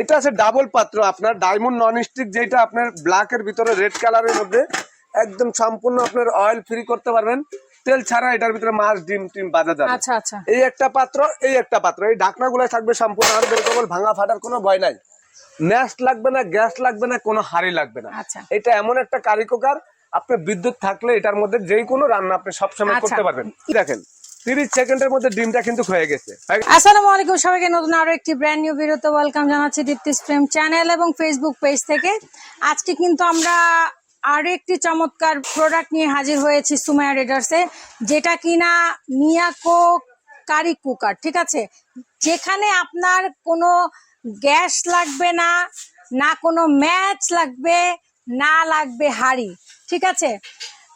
এটা আছে ডাবল পাত্র আপনার ডায়মন্ড নন স্টিক যেটা আপনার ব্ল্যাক এর ভিতরে রেড কালারের মধ্যে একদম সম্পূর্ণ আপনার অয়েল ফ্রি করতে পারবেন। তেল ছাড়া এটার ভিতরে মাছ ডিম টিম বাজা যাবে আচ্ছা আচ্ছা। এই একটা পাত্র এই একটা পাত্র এই ঢাকনাগুলো থাকবে সম্পূর্ণ আর বের কেবল ভাঙা ফাটার কোনো ভয় নাই। ম্যাশ লাগবে না গ্যাস লাগবে না কোনো হাড়ি লাগবে না। আচ্ছা। এটা এমন একটা কারিকুকার আপনার বিদ্যুৎ থাকলে এটার মধ্যে যেই কোনো রান্না আপনি সবসময় আচ্ছা। করতে পারবেন। দেখেন সেকেন্ডের মধ্যে ডিমটা কিন্তু হয়ে গেছে। আসসালামু আলাইকুম নতুন একটি ব্র্যান্ড ওয়েলকাম জানাচ্ছি চ্যানেল এবং ফেসবুক পেজ থেকে। আজকে কিন্তু আমরা চমৎকার প্রোডাক্ট নিয়ে হাজির হয়েছি রেডার্সে যেটা কিনা মিয়াকো কারি কুকার, ঠিক আছে? যেখানে আপনার কোনো গ্যাস লাগবে না না কোনো ম্যাচ লাগবে, না লাগবে হাড়ি, ঠিক আছে?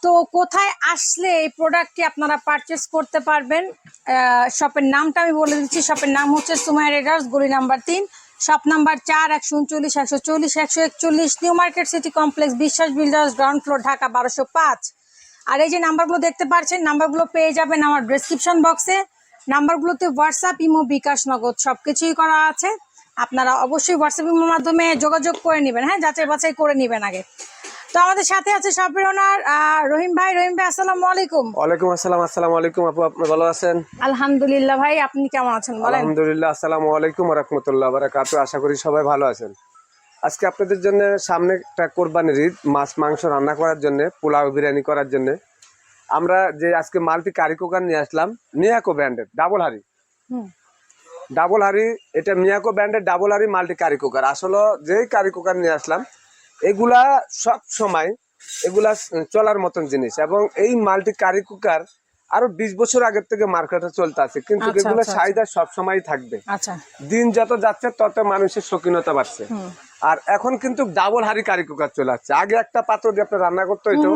তো কোথায় আসলে এই প্রোডাক্টটি আপনারা পারচেস করতে পারবেন? শপের নামটা আমি বলে দিচ্ছি। শপের নাম হচ্ছে সুমাই রেডার্স, গলি নাম্বার তিন। শপ নাম্বার চার, একশো উনচল্লিশ, একশো চল্লিশ, একশো একচল্লিশ, New Market City Complex, Biswas Builders ground floor Dhaka বারোশো পাঁচ। আর এই যে নাম্বারগুলো দেখতে পাচ্ছেন, নাম্বারগুলো পেয়ে যাবেন আমার ডেসক্রিপশন বক্সে নাম্বারগুলোতে হোয়াটসঅ্যাপ ইমো বিকাশ নগদ সব কিছুই করা আছে। আপনারা অবশ্যই হোয়াটসঅ্যাপ ইমোর মাধ্যমে যোগাযোগ করে নেবেন হ্যাঁ? যাচাই বাছাই করে নেবেন আগে। তো আমাদের সাথে আছে শপের ওনার রহিম ভাই। রহিম ভাই আসসালামু আলাইকুম। ওয়ালাইকুম আসসালাম আসসালামু আলাইকুম। আপু আপনি ভালো আছেন? আলহামদুলিল্লাহ ভাই আপনি কেমন আছেন বলেন? আলহামদুলিল্লাহ আসসালামু আলাইকুম রহমতুল্লাহ বারাকাতু আশা করি সবাই ভালো আছেন। আজকে আপনাদের জন্য সামনে একটা কোরবানির ঈদ মাছ মাংস রান্না করার জন্য পোলাও বিরিয়ানি করার জন্য। আমরা যে আজকে মাল্টি কারি কুকার নিয়ে আসলাম মিয়াকো ব্র্যান্ডের ডাবল হারি ডাবল হারি এটা মিয়াকো ব্র্যান্ডের ডাবল হারি মাল্টি কারি কুকার। আসলে যেই কারি কুকার নিয়ে আসলাম এগুলা সব সময় এগুলা চলার মতন জিনিস। এবং এই মাল্টি কারি কুকার আরও বিশ বছর আগের থেকে মার্কেটে চলতে আছে কিন্তু আচ্ছা, এগুলো আচ্ছা, চাহিদা সব সময় থাকবে। আচ্ছা। দিন যত যাচ্ছে তত মানুষের শৌখিনতা বাড়ছে। আর এখন কিন্তু ডাবল হাড়ি কারি কুকার চলে আসছে। আগে একটা পাত্র দিয়ে আপনার রান্না করতে হইতো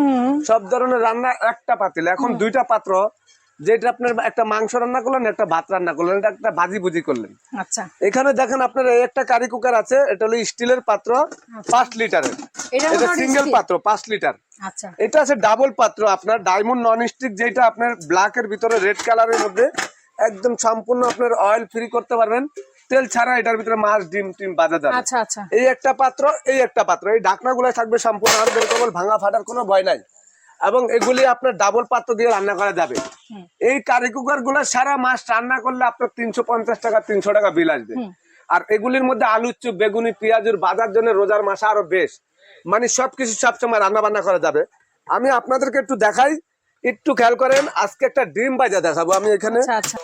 সব ধরনের রান্না একটা পাতিল। এখন দুইটা পাত্র যেটা আপনার একটা মাংস রান্না করলেন একটা ভাত রান্না করলেন একটা ভাজি ভুজি করলেন। আচ্ছা। এখানে দেখেন আপনার এই একটা কারি কুকার আছে এটা হলো স্টিলের পাত্র পাঁচ লিটারের। এটা সিঙ্গেল পাত্র পাঁচ লিটার। আচ্ছা। এটা আছে ডাবল পাত্র আপনার ডায়মন্ড নন স্টিক যেটা আপনার ব্ল্যাক এর ভিতরে রেড কালারের মধ্যে একদম সম্পূর্ণ আপনার অয়েল ফ্রি করতে পারবেন। তেল ছাড়া এটার ভিতরে মাছ ডিম টিম বাজা যাবে। আচ্ছা আচ্ছা। এই একটা পাত্র এই একটা পাত্র এই ঢাকনাগুলো থাকবে সম্পূর্ণ আর বের কেবল ভাঙা ফাটার কোনো ভয় নাই। এবং এগুলি আপনার ডাবল পাত্র দিয়ে রান্না করা যাবে। এই কারি কুকারগুলো সারা মাস রান্না করলে আপনার তিনশো পঞ্চাশ টাকা তিনশো টাকা বিল আসবে। আর এগুলির মধ্যে আলু চুপ বেগুনি পেঁয়াজের বাজার জন্য রোজার মাসে আরও বেশ। মানে সবকিছু সবসময় রান্না বান্না করা যাবে। আমি আপনাদেরকে একটু দেখাই একটু খেয়াল করেন আজকে একটা ডিম বাজা দেখাবো আমি এখানে। আচ্ছা আচ্ছা।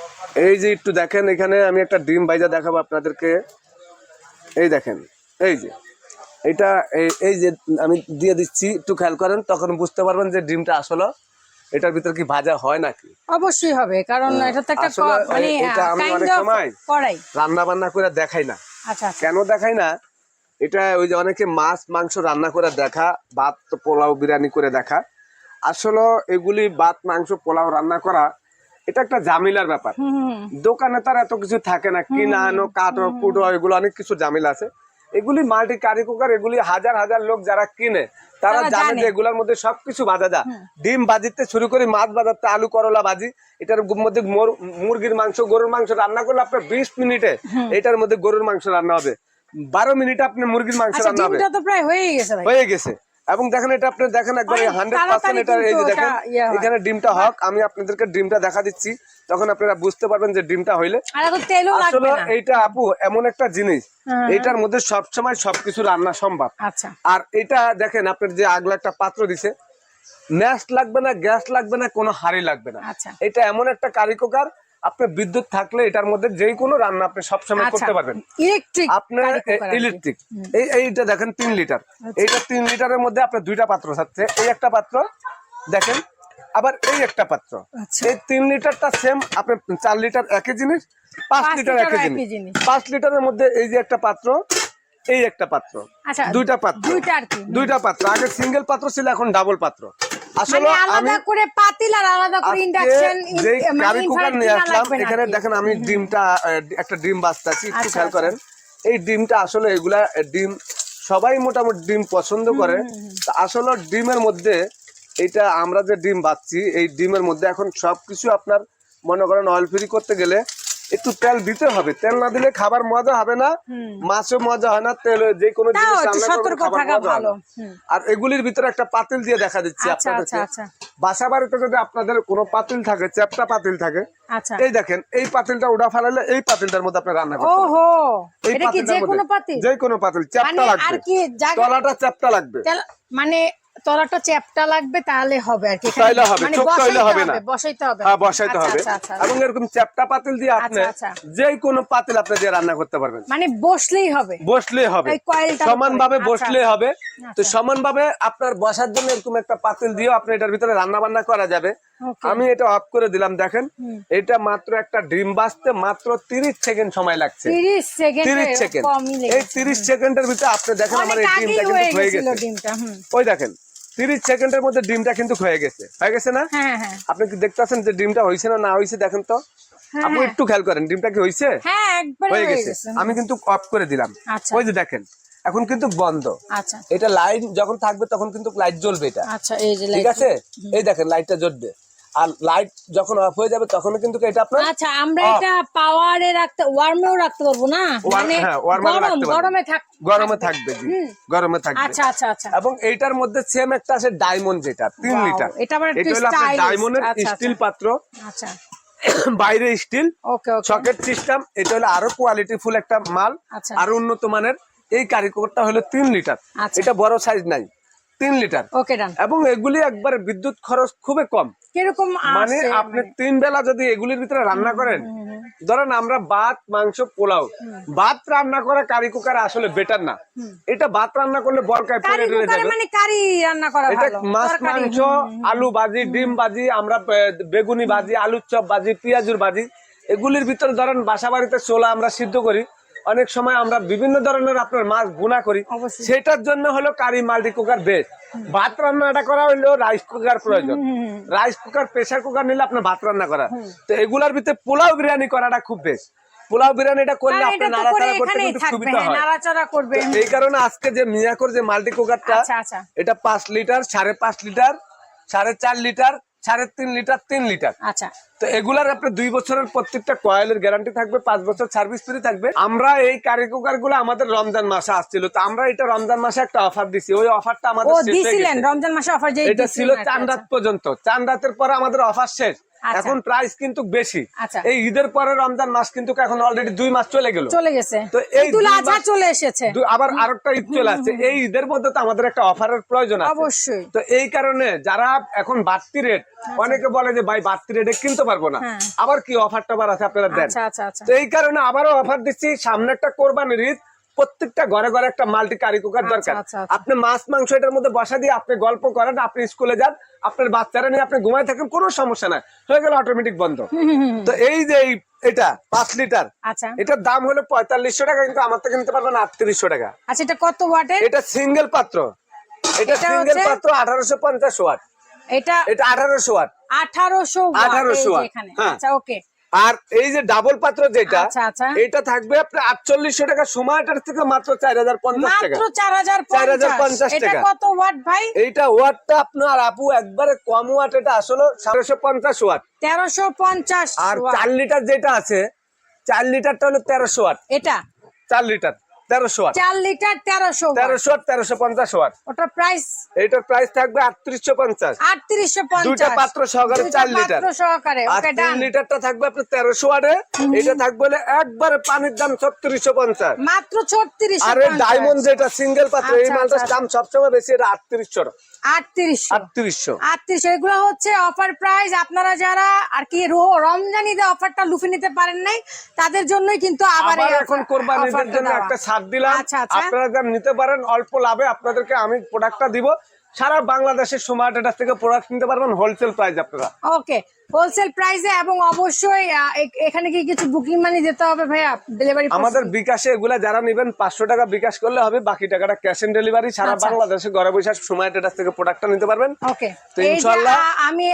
এই যে একটু দেখেন এখানে আমি একটা ডিম বাইজা দেখাবো আপনাদেরকে। এই দেখেন এই যে। এটা এই- যে আমি দিয়ে দিচ্ছি একটু খেয়াল করেন তখন বুঝতে পারবেন যে ডিমটা আসলে এটার ভিতরে কি ভাজা হয় নাকি। অবশ্যই হবে কারণ এটা তো একটা মানে এটা আমি অনেক সময় করাই রান্না বান্না করে দেখাই না। আচ্ছা আচ্ছা। কেন দেখাই না? এটা ওই যে অনেকে মাছ মাংস রান্না করে দেখা ভাত পোলাও বিরিয়ানি করে দেখা। আসলে এগুলি ভাত মাংস পোলাও রান্না করা এটা একটা জামিলার ব্যাপার। দোকানে তার এত কিছু থাকে না কিনা আনো কাটো কুটো এগুলো অনেক কিছু জামিল আছে। এগুলি মাল্টি কারি কুকার এগুলি হাজার হাজার লোক যারা কিনে তারা জানে। যে এগুলোর মধ্যে সবকিছু বাজা যা। ডিম বাজিতে শুরু করে মাছ বাজাতে আলু করলা ভাজি এটার মধ্যে মুরগির মাংস গরুর মাংস রান্না করলে আপনার বিশ মিনিটে এটার মধ্যে গরুর মাংস রান্না হবে। বারো মিনিট আপনি মুরগির মাংস আচ্ছা রান্না হবে। গেছে হয়ে গেছে। এবং দেখেন এটা আপনি দেখেন একবারে হান্ড্রেড পার্সেন্ট এটা এই যে দেখেন হয়। এখানে ডিমটা হক আমি আপনাদেরকে ডিমটা দেখা দিচ্ছি। তখন আপনারা বুঝতে পারবেন যে ডিমটা হইলে আসলে এইটা আপু এমন একটা জিনিস এটার এইটার মধ্যে সবসময় সবকিছু রান্না সম্ভব। আচ্ছা। আর এটা দেখেন আপনার যে আগলা একটা পাত্র দিছে ম্যাশ লাগবে না গ্যাস লাগবে না কোনো হাড়ি লাগবে না। আচ্ছা। এটা এমন একটা কারি কুকার আপনার বিদ্যুৎ থাকলে এটার মধ্যে যেই কোনো রান্না আপনি সবসময় আচ্ছা করতে পারবেন। ইলেকট্রিক আপনার ইলেকট্রিক এই এইটা দেখেন তিন লিটার আচ্ছা। এইটা তিন লিটারের মধ্যে আপনার দুইটা পাত্র থাকছে। এই একটা পাত্র দেখেন আবার এই একটা পাত্র। আচ্ছা। এই তিন লিটারটা সেম আপনি চার লিটার একই জিনিস পাঁচ লিটার একই জিনিস। পাঁচ লিটারের মধ্যে এই যে একটা পাত্র এই একটা পাত্র। দুইটা পাত্র। দুইটা পাত্র। আগে সিঙ্গেল পাত্র ছিল এখন ডাবল পাত্র। আসলে মানে আলাদা করে পাতিল আর আলাদা করে ইন্ডাকশন যেই কারি কুকার নিয়ে আসলাম এখানে দেখেন আমি ডিমটা একটা ডিম একটু আচ্ছা, খেয়াল আচ্ছা। করেন। এই ডিমটা আসলে এগুলা ডিম সবাই মোটামুটি ডিম পছন্দ করে। তা আসলে ডিমের মধ্যে এটা আমরা যে ডিম বাচ্ছি এই ডিমের মধ্যে এখন সবকিছু আপনার মনে করেন অয়েল ফ্রি করতে গেলে একটু তেল দিতে হবে। তেল না দিলে খাবার মজা হবে না। মাছও মজা হয় না তেল যে কোনো জিনিস। আর এগুলির ভিতরে একটা পাতিল দিয়ে দেখা দিচ্ছি আচ্ছা, আপনাদেরকে। আচ্ছা, আচ্ছা। বাসা বাড়িতে যদি আপনাদের কোনো পাতিল থাকে চ্যাপটা পাতিল থাকে এই দেখেন এই পাতিলটা উঠা ফেলালে এই পাতিলটার মধ্যে আপনি রান্না করতে পারবেন। এই যে কোনো পাতিল? চ্যাপটা মানে লাগবে। তলাটা চ্যাপটা লাগবে। মানে তলাটা চ্যাপটা লাগবে তাহলে হবে আর কি তাইলে হবে, ছোট তাইলে হবে না। বসাইতে হবে হ্যাঁ বসাইতে আচ্ছা, হবে আচ্ছা, আচ্ছা। এবং এরকম চ্যাপটা পাতিল দিয়ে আপনি। যে কোনো পাতিল আপনি দিয়ে রান্না করতে পারবেন মানে বসলেই হবে বসলেই হবে এই কয়েলটার সমান ভাবে উপরে। বসলে আচ্ছা, হবে তো সমান ভাবে আপনার বসার জন্য এরকম একটা পাতিল দিয়ে আপনি এটার ভিতরে রান্না বান্না করা যাবে. আমি এটা অফ করে দিলাম দেখেন। এটা মাত্র একটা ডিম বাজতে মাত্র তিরিশ সেকেন্ড সময় লাগছে। তিরিশ সেকেন্ড তিরিশ সেকেন্ড। এই লেগেছে। তিরিশ সেকেন্ডের ভিতরে আপনি দেখেন আমার এই ডিমটা কিন্তু হয়ে গেছে। ওই দেখেন তিরিশ সেকেন্ডের মধ্যে ডিমটা কিন্তু হয়ে গেছে। হয়ে গেছে না? হ্যাঁ হ্যাঁ আপনি কি দেখতেছেন যে ডিমটা হয়েছে না না হয়েছে দেখেন তো? হ্যাঁ, আপনি হ্যাঁ। একটু খেয়াল করেন ডিমটা কি হয়েছে হ্যাঁ একবারে হয়ে হয়ে গেছে। গেছে। আমি কিন্তু অফ করে দিলাম। আচ্ছা। ওই যে দেখেন এখন কিন্তু বন্ধ। আচ্ছা। এটা লাইট যখন থাকবে তখন কিন্তু লাইট জ্বলবে এটা। আচ্ছা এই যে ঠিক আছে? এই দেখেন লাইটটা জ্বলবে। আর লাইট যখন অফ হয়ে যাবে তখন কিন্তু এটা আপনার আচ্ছা আমরা. এটা পাওয়ারে রাখতে ওয়ার্মেও রাখতে পারব না? মানে হ্যাঁ, গরম গরমে থাক গরমে থাকবে। জি। গরমে থাকবে। আচ্ছা আচ্ছা আচ্ছা। এবং এইটার মধ্যে সেম একটা আছে ডায়মন্ড যেটা তিন Wow, লিটার এটা আবার একটু হলো আপনার ডায়মন্ডের আচ্ছা, আচ্ছা। স্টিল পাত্র। আচ্ছা। বাইরে steel okay okay socket system এটা হলো আরও কোয়ালিটি ফুল একটা মাল। আচ্ছা। আরও উন্নত মানের। এই কারিগরটা হলো তিন লিটার। আচ্ছা। এটা বড় সাইজ নাই তিন লিটার। ওকে ডান। এবং এগুলি একবার বিদ্যুৎ খরচ খুবই কম। কীরকম মানে আপনি তিন বেলা যদি এগুলির ভিতরে রান্না করেন ধরেন আমরা ভাত মাংস পোলাও। ভাত রান্না করা কারি কুকার আসলে বেটার না। এটা ভাত রান্না করলে বরকায় পড়ে ঢেলে যাবে। মানে কারি রান্না করা এটা মাছ মাংস আলু ভাজি ডিম ভাজি আমরা বেগুনি ভাজি আলুর চপ ভাজি পেঁয়াজুর ভাজি। এগুলির ভিতরে ধরেন বাসা বাড়িতে ছোলা আমরা সিদ্ধ করি। অনেক সময় আমরা বিভিন্ন ধরনের আপনার মাছ গুণা করি। সেটার জন্য হলো কারি মাল্টি কুকার বেস্ট ভাত রান্নাটা করা হলো রাইস কুকার প্রয়োজন। রাইস কুকার প্রেসার কুকার নিলে আপনার ভাত রান্না করা। তো এগুলার ভিতরে পোলাও বিরিয়ানি করাটা খুব বেস্ট পোলাও বিরিয়ানিটা করলে আপনি নাড়াচাড়া করতে কিন্তু সুবিধা হ্যাঁ হয়। নাড়াচাড়া করবে। তো এই কারণে আজকে যে মিয়াকোর যে মাল্টি কুকারটা আচ্ছা আচ্ছা। এটা পাঁচ লিটার সাড়ে পাঁচ লিটার সাড়ে চার লিটার সাড়ে তিন লিটার তিন লিটার। আচ্ছা। তো এগুলার আপনার দুই বছরের প্রত্যেকটা কয়েলের গ্যারান্টি থাকবে পাঁচ বছর সার্ভিস ফ্রি থাকবে আমরা এই কারি কুকারগুলো আমাদের রমজান মাসে আসছিল তো আমরা এটা রমজান মাসে একটা অফার দিছি ওই অফারটা আমাদের। রমজান মাসে অফার এটা ছিল চান রাত পর্যন্ত চান রাতের পর আমাদের অফার শেষ আচ্ছা। এখন প্রাইস কিন্তু বেশি। আচ্ছা। এই ঈদের পরে রমজান মাস কিন্তু এখন অলরেডি দুই মাস চলে গেল। চলে গেছে। তো এই চলে এসেছে। আবার আরেকটা ঈদ চলে আসছে। এই ঈদের মধ্যে তো আমাদের একটা অফারের প্রয়োজন আছে। অবশ্যই। তো এই কারণে যারা এখন বাড়তি রেট অনেকে বলে যে ভাই বাড়তি রেটে কিনতে পারব না। হ্যাঁ। আবার কি অফার টফার আছে আপনারা দেন? আচ্ছা আচ্ছা আচ্ছা। তো এই কারণে আবারও অফার দিচ্ছি। সামনে একটা কোরবানির ঈদ। প্রত্যেকটা ঘরে ঘরে একটা মাল্টি কারি কুকার দরকার। আচ্ছা, আচ্ছা। আপনি মাছ মাংস এটার মধ্যে বসা দিয়ে আপনি গল্প করেন আপনি স্কুলে যান আপনার বাচ্চারা নিয়ে আপনি ঘুমায় থাকেন কোনো সমস্যা নাই। হয়ে গেল অটোমেটিক বন্ধ। তো এই যে এটা পাঁচ লিটার আচ্ছা। এটার দাম হলো পঁয়তাল্লিশশো টাকা কিন্তু আমার থেকে নিতে পারবেন আটত্রিশশো টাকা। আচ্ছা এটা কত ওয়াটের? এটা সিঙ্গেল পাত্র। এটা সিঙ্গেল পাত্র আঠারোশো পঞ্চাশ ওয়াট। এটা এটা আঠারোশো ওয়াট। আঠারোশো 1800 ওয়াট, হ্যাঁ। আচ্ছা ওকে। আর এই যে ডাবল পাত্র যেটা আচ্ছা, আচ্ছা। এটা থাকবে আপনার আটচল্লিশশো টাকা সময় এটার থেকে মাত্র চার হাজার পঞ্চাশ টাকা। মাত্র চার হাজার 4050 এটা টাকা। কত ওয়াট ভাই? এইটা ওয়াটটা আপনার আপু একবারে কম ওয়াট এটা আসলে সাড়েশো পঞ্চাশ ওয়াট তেরোশো পঞ্চাশ আর চার লিটার যেটা আছে চার লিটারটা হলো তেরোশো ওয়াট এটা? চার লিটার তেরোশো চার লিটার তেরোশো তেরোশো তেরোশো পঞ্চাশ ওয়াট। ওটার প্রাইস এইটার প্রাইস থাকবে আটত্রিশশো পঞ্চাশ। আটত্রিশশো দুইটা পঞ্চাশ পাত্র সহকারে চার লিটার। সহকারে আর তিন লিটারটা থাকবে আপনার তেরোশো ওয়াটে। এটা থাকবে হলে একবারে পানির দাম ছত্রিশশো পঞ্চাশ। মাত্র ছত্রিশ আর ডায়মন্ড যেটা সিঙ্গেল পাত্র এই আচ্ছা, মালটার আচ্ছা, দাম সবসময় বেশি এটা আটত্রিশশো। আটত্রিশশো। আটত্রিশশো আটত্রিশ এগুলো হচ্ছে অফার প্রাইস আপনারা যারা আর কি রো- রমজান ঈদে অফারটা লুফে নিতে পারেন নাই তাদের জন্যই কিন্তু আবার এখন জন্য একটা ছাড় দিলাম। আচ্ছা আচ্ছা। আপনারা যা নিতে পারেন অল্প লাভে আপনাদেরকে আমি প্রোডাক্টটা দিব। সারা বাংলাদেশের স্মার্ট এটার থেকে প্রোডাক্ট নিতে পারবেন হোলসেল প্রাইস আপনারা। ওকে হোলসেল প্রাইসে এবং অবশ্যই এখানে কি কিছু বুকিং মানি দিতে হবে ভাইয়া? ডেলিভারি আমাদের বিকাশে এগুলা যারা নেবেন পাঁচশো টাকা বিকাশ করলে হবে বাকি টাকাটা ক্যাশ অন ডেলিভারি সারা আচ্ছা। বাংলাদেশে ঘরে বসে সময় এটার থেকে প্রোডাক্টটা নিতে পারবেন। ওকে তো আহ, আমি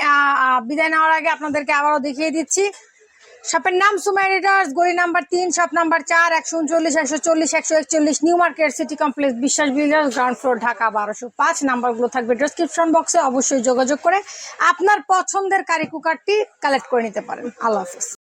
বিদায় নেওয়ার আগে আপনাদেরকে আবারও দেখিয়ে দিচ্ছি। শপের নাম সুমাই রিডার্স গলি নাম্বার তিন শপ নাম্বার চার, একশো উনচল্লিশ, একশো চল্লিশ, একশো একচল্লিশ, New Market City Complex, Biswas Builders, ground floor, Dhaka বারোশো পাঁচ। নাম্বারগুলো থাকবে ডিসক্রিপশন বক্সে অবশ্যই যোগাযোগ করে আপনার পছন্দের কারি কুকারটি কালেক্ট করে নিতে পারেন। আল্লাহ হাফিজ।